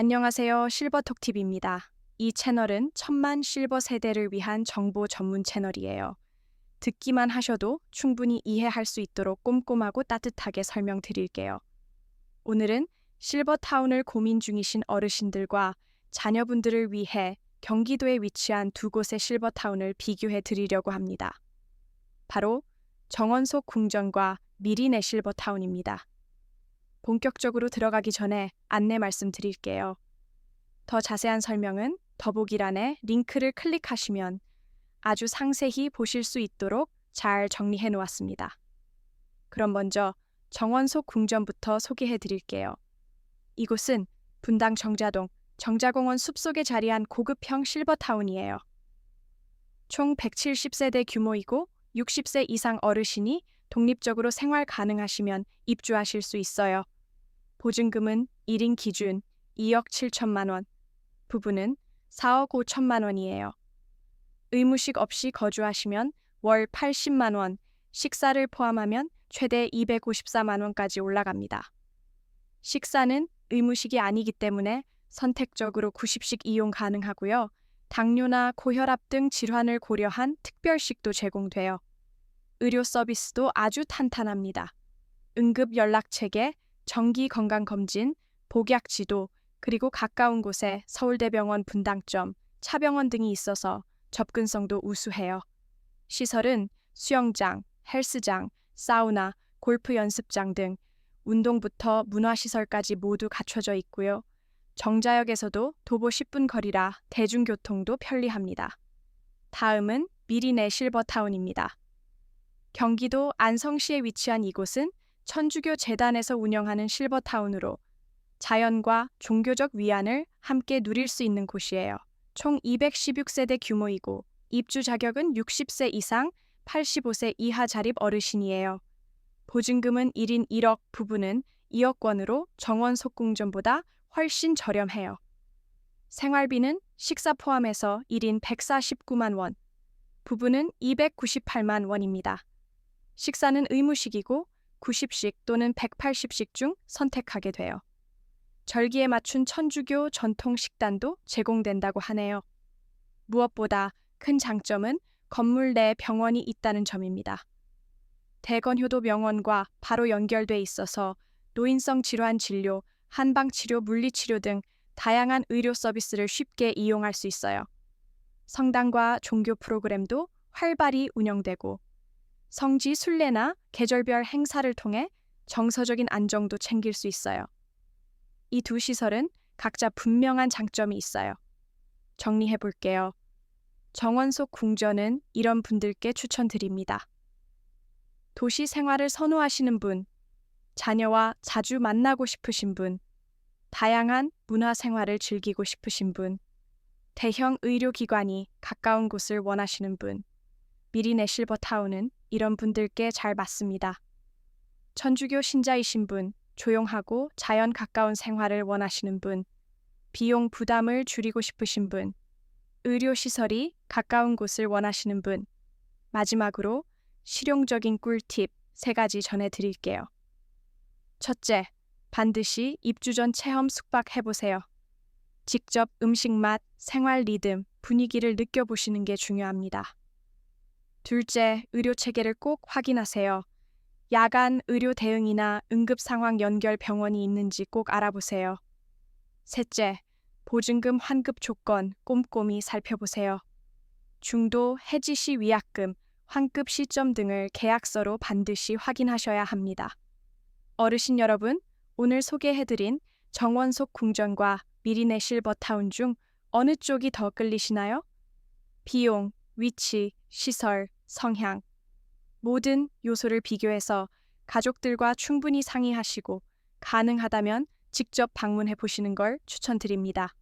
안녕하세요. 실버톡TV입니다. 이 채널은 천만 실버 세대를 위한 정보 전문 채널이에요. 듣기만 하셔도 충분히 이해할 수 있도록 꼼꼼하고 따뜻하게 설명드릴게요. 오늘은 실버타운을 고민 중이신 어르신들과 자녀분들을 위해 경기도에 위치한 두 곳의 실버타운을 비교해 드리려고 합니다. 바로 정원석 궁전과 미리네 실버타운입니다. 본격적으로 들어가기 전에 안내 말씀드릴게요. 더 자세한 설명은 더보기란에 링크를 클릭하시면 아주 상세히 보실 수 있도록 잘 정리해 놓았습니다. 그럼 먼저 정원석 궁전부터 소개해 드릴게요. 이곳은 분당 정자동 정자공원 숲속에 자리한 고급형 실버타운이에요. 총 170세대 규모이고 60세 이상 어르신이 독립적으로 생활 가능하시면 입주하실 수 있어요. 보증금은 1인 기준 2억 7천만 원, 부부는 4억 5천만 원이에요. 의무식 없이 거주하시면 월 80만 원, 식사를 포함하면 최대 254만 원까지 올라갑니다. 식사는 의무식이 아니기 때문에 선택적으로 90식 이용 가능하고요. 당뇨나 고혈압 등 질환을 고려한 특별식도 제공돼요. 의료 서비스도 아주 탄탄합니다. 응급 연락 체계, 정기 건강 검진, 복약 지도, 그리고 가까운 곳에 서울대병원 분당점, 차병원 등이 있어서 접근성도 우수해요. 시설은 수영장, 헬스장, 사우나, 골프 연습장 등 운동부터 문화시설까지 모두 갖춰져 있고요. 정자역에서도 도보 10분 거리라 대중교통도 편리합니다. 다음은 미리네 실버타운입니다. 경기도 안성시에 위치한 이곳은 천주교 재단에서 운영하는 실버타운으로 자연과 종교적 위안을 함께 누릴 수 있는 곳이에요. 총 216세대 규모이고 입주 자격은 60세 이상 85세 이하 자립 어르신이에요. 보증금은 1인 1억, 부부는 2억 원으로 정원 속궁전보다 훨씬 저렴해요. 생활비는 식사 포함해서 1인 149만 원, 부부는 298만 원입니다. 식사는 의무식이고 90식 또는 180식 중 선택하게 돼요. 절기에 맞춘 천주교 전통 식단도 제공된다고 하네요. 무엇보다 큰 장점은 건물 내 병원이 있다는 점입니다. 대건효도 병원과 바로 연결돼 있어서 노인성 질환 진료, 한방 치료, 물리 치료 등 다양한 의료 서비스를 쉽게 이용할 수 있어요. 성당과 종교 프로그램도 활발히 운영되고 성지 순례나 계절별 행사를 통해 정서적인 안정도 챙길 수 있어요. 이 두 시설은 각자 분명한 장점이 있어요. 정리해 볼게요. 정원속 궁전은 이런 분들께 추천드립니다. 도시 생활을 선호하시는 분, 자녀와 자주 만나고 싶으신 분, 다양한 문화 생활을 즐기고 싶으신 분, 대형 의료기관이 가까운 곳을 원하시는 분, 미리네 실버타운은 이런 분들께 잘 맞습니다. 천주교 신자이신 분, 조용하고 자연 가까운 생활을 원하시는 분, 비용 부담을 줄이고 싶으신 분, 의료시설이 가까운 곳을 원하시는 분, 마지막으로 실용적인 꿀팁 세 가지 전해드릴게요. 첫째, 반드시 입주 전 체험 숙박해보세요. 직접 음식 맛, 생활 리듬, 분위기를 느껴보시는 게 중요합니다. 둘째, 의료 체계를 꼭 확인하세요. 야간 의료 대응이나 응급 상황 연결 병원이 있는지 꼭 알아보세요. 셋째, 보증금 환급 조건 꼼꼼히 살펴보세요. 중도 해지 시 위약금, 환급 시점 등을 계약서로 반드시 확인하셔야 합니다. 어르신 여러분, 오늘 소개해드린 정원속 궁전과 미리네 실버타운 중 어느 쪽이 더 끌리시나요? 비용, 위치, 시설, 성향 모든 요소를 비교해서 가족들과 충분히 상의하시고 가능하다면 직접 방문해 보시는 걸 추천드립니다.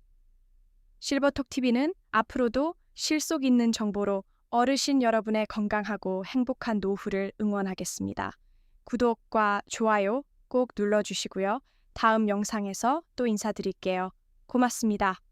실버톡 TV는 앞으로도 실속 있는 정보로 어르신 여러분의 건강하고 행복한 노후를 응원하겠습니다. 구독과 좋아요 꼭 눌러주시고요. 다음 영상에서 또 인사드릴게요. 고맙습니다.